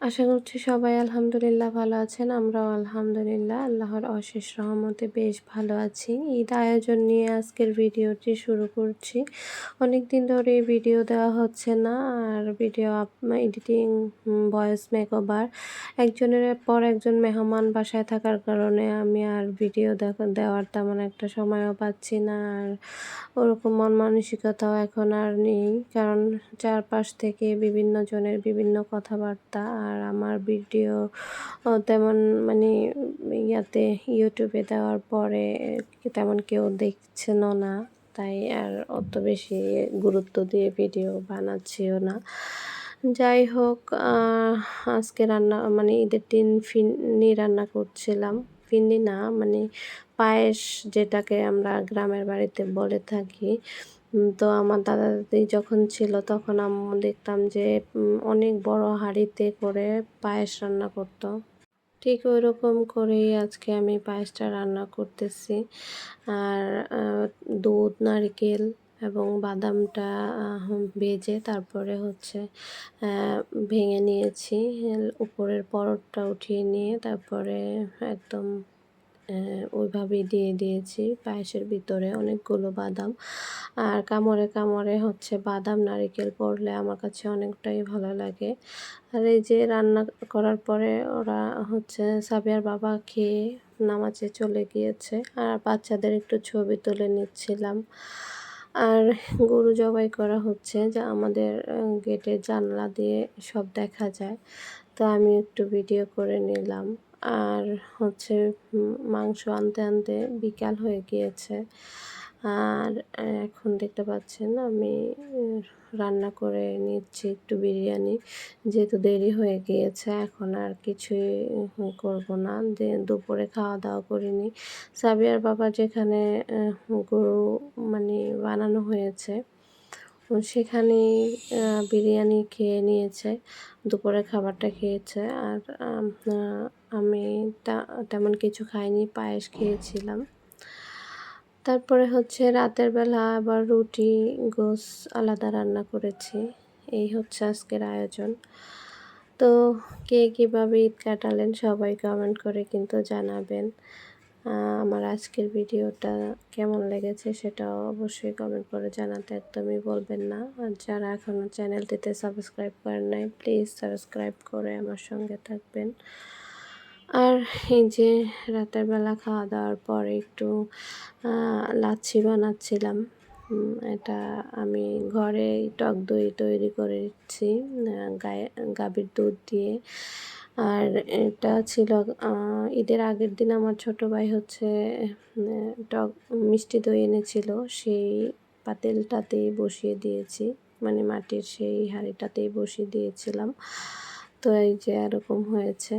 আশা করছি সবাই আলহামদুলিল্লাহ ভালো আছেন। আমরাও আলহামদুলিল্লাহ, আল্লাহর অশেষ রহমতে বেশ ভালো আছি। ঈদ আয়োজন নিয়ে আজকের ভিডিওটি শুরু করছি। অনেক দিন ধরে ভিডিও দেওয়া হচ্ছে না, আর ভিডিও এডিটিং ভয়েস মেকওভার একজনের পর একজন মেহমান বাসায় থাকার কারণে আমি আর ভিডিও দেওয়ার তেমন একটা সময়ও পাচ্ছি না, আর ওরকম মন মানসিকতাও এখন আর নেই। কারণ চারপাশ থেকে বিভিন্ন জনের বিভিন্ন কথাবার্তা আর আমার ভিডিও তেমন মানে ইয়াতে ইউটিউবে দেওয়ার পরে তেমন কেউ দেখছেনও না। তাই আর অত বেশি গুরুত্ব দিয়ে ভিডিও বানাচ্ছিও না। যাই হোক আজকে রান্না মানে ঈদের দিন ফিন্নি রান্না করছিলাম। ফিন্নি না মানে পায়েস যেটাকে আমরা গ্রামের বাড়িতে বলে থাকি। তো আমার দাদা দাদি যখন ছিল তখন আম্মু দেখতাম যে অনেক বড় হাঁড়িতে করে পায়েস রান্না করতো। ঠিক ওই রকম করেই আজকে আমি পায়েসটা রান্না করতেছি। আর দুধ, নারকেল এবং বাদামটা ভেজে তারপরে হচ্ছে ভেঙে নিয়েছি। উপরের পরটটা উঠিয়ে নিয়ে তারপরে একদম ওইভাবেই দিয়ে দিয়েছি। পায়েসের ভিতরে অনেকগুলো বাদাম। আর কামড়ে কামড়ে হচ্ছে বাদাম, নারিকেল পড়লে আমার কাছে অনেকটাই ভালো লাগে। আর এই যে রান্না করার পরে ওরা হচ্ছে সাবিয়ার বাবা খেয়ে নামাজে চলে গিয়েছে। আর বাচ্চাদের একটু ছবি তুলে নিচ্ছিলাম। আর গরু জবাই করা হচ্ছে যা আমাদের গেটের জানলা দিয়ে সব দেখা যায়। তো আমি একটু ভিডিও করে নিলাম। আর হচ্ছে মাংস আনতে আনতে বিকাল হয়ে গিয়েছে। আর এখন দেখতে পাচ্ছেন আমি রান্না করে নিচ্ছি একটু বিরিয়ানি। যেহেতু দেরি হয়ে গিয়েছে, এখন আর কিছুই করব না। যে দুপুরে খাওয়া দাওয়া করিনি। সাবিয়ার বাবা যেখানে গরু মানে বানানো হয়েছে সেখানে বিরিয়ানি খেয়ে নিয়েছে দুপুরে খাবারটা খেয়েছে। আর, আমি তেমন কিছু খাইনি, পায়েস খেয়েছিলাম। তারপরে হচ্ছে রাতের বেলা আবার রুটি, গোস আলাদা রান্না করেছি। এই হচ্ছে আজকের আয়োজন। তো কে কীভাবে ঈদ কাটালেন সবাই কমেন্ট করে কিন্তু জানাবেন। আমার আজকের ভিডিওটা কেমন লেগেছে সেটাও অবশ্যই কমেন্ট করে জানাতে একদমই বলবেন না। আর যারা এখনও চ্যানেলটিতে সাবস্ক্রাইব করেন নাই প্লিজ সাবস্ক্রাইব করে আমার সঙ্গে থাকবেন। আর এই যে রাতের বেলা খাওয়া দাওয়ার পর একটু লাচ্ছি বানাচ্ছিলাম। এটা আমি ঘরে টক দই তৈরি করেছি গায়ে, গাভীর দুধ দিয়ে। আর এটা ছিল ঈদের আগের দিন আমার ছোট ভাই হচ্ছে টক, মিষ্টি দই এনেছিল, সেই পাতিলটাতেই বসিয়ে দিয়েছি। মানে মাটির সেই হাঁড়িটাতেই বসিয়ে দিয়েছিলাম। তো এই যে এরকম হয়েছে।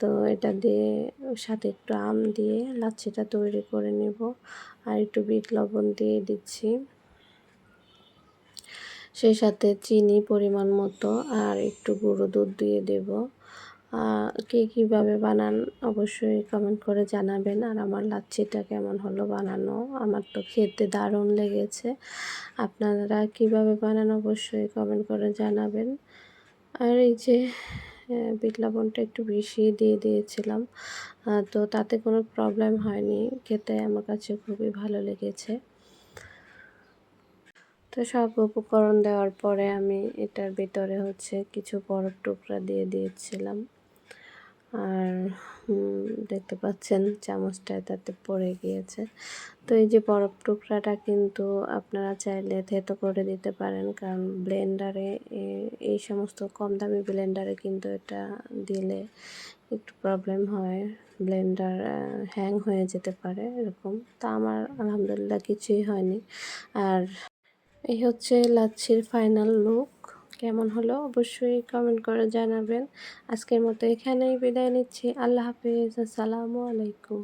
তো এটা দিয়ে সাথে একটু আম দিয়ে লাচ্ছিটা তৈরি করে নেব। আর একটু বিট লবণ দিয়ে দিচ্ছি। সেই সাথে চিনি পরিমাণ মতো আর একটু গুঁড়ো দুধ দিয়ে দেব। কে কীভাবে বানান অবশ্যই কমেন্ট করে জানাবেন। আর আমার লাচ্ছিটা কেমন হলো বানানো? আমার তো খেতে দারুণ লেগেছে। আপনারা কীভাবে বানান অবশ্যই কমেন্ট করে জানাবেন। আর এই যে বিট লবণটা একটু বেশি দিয়ে দিয়েছিলাম। তো তাতে কোনো প্রবলেম হয়নি। খেতে আমার কাছে খুবই ভালো লেগেছে। তো সব উপকরণ দেওয়ার পরে আমি এটার ভিতরে হচ্ছে কিছু বরফ টুকরা দিয়ে দিয়েছিলাম। আর দেখতে পাচ্ছেন চামচটা তাতে পড়ে গিয়েছে। তো এই যে বরফ টুকরাটা কিন্তু আপনারা চাইলে থেতো করে দিতে পারেন, কারণ ব্লেন্ডারে এই সমস্ত কম দামি ব্লেন্ডারে কিন্তু এটা দিলে একটু প্রবলেম হয়, ব্লেন্ডার হ্যাং হয়ে যেতে পারে এরকম। তা আমার আলহামদুলিল্লাহ কিছুই হয়নি। আর এই হচ্ছে লাচ্ছির ফাইনাল লুক। কেমন হলো অবশ্যই কমেন্ট করে জানাবেন। আজকের মতো এখানেই বিদায় নিচ্ছি। আল্লাহ হাফিজ। আসসালামু আলাইকুম।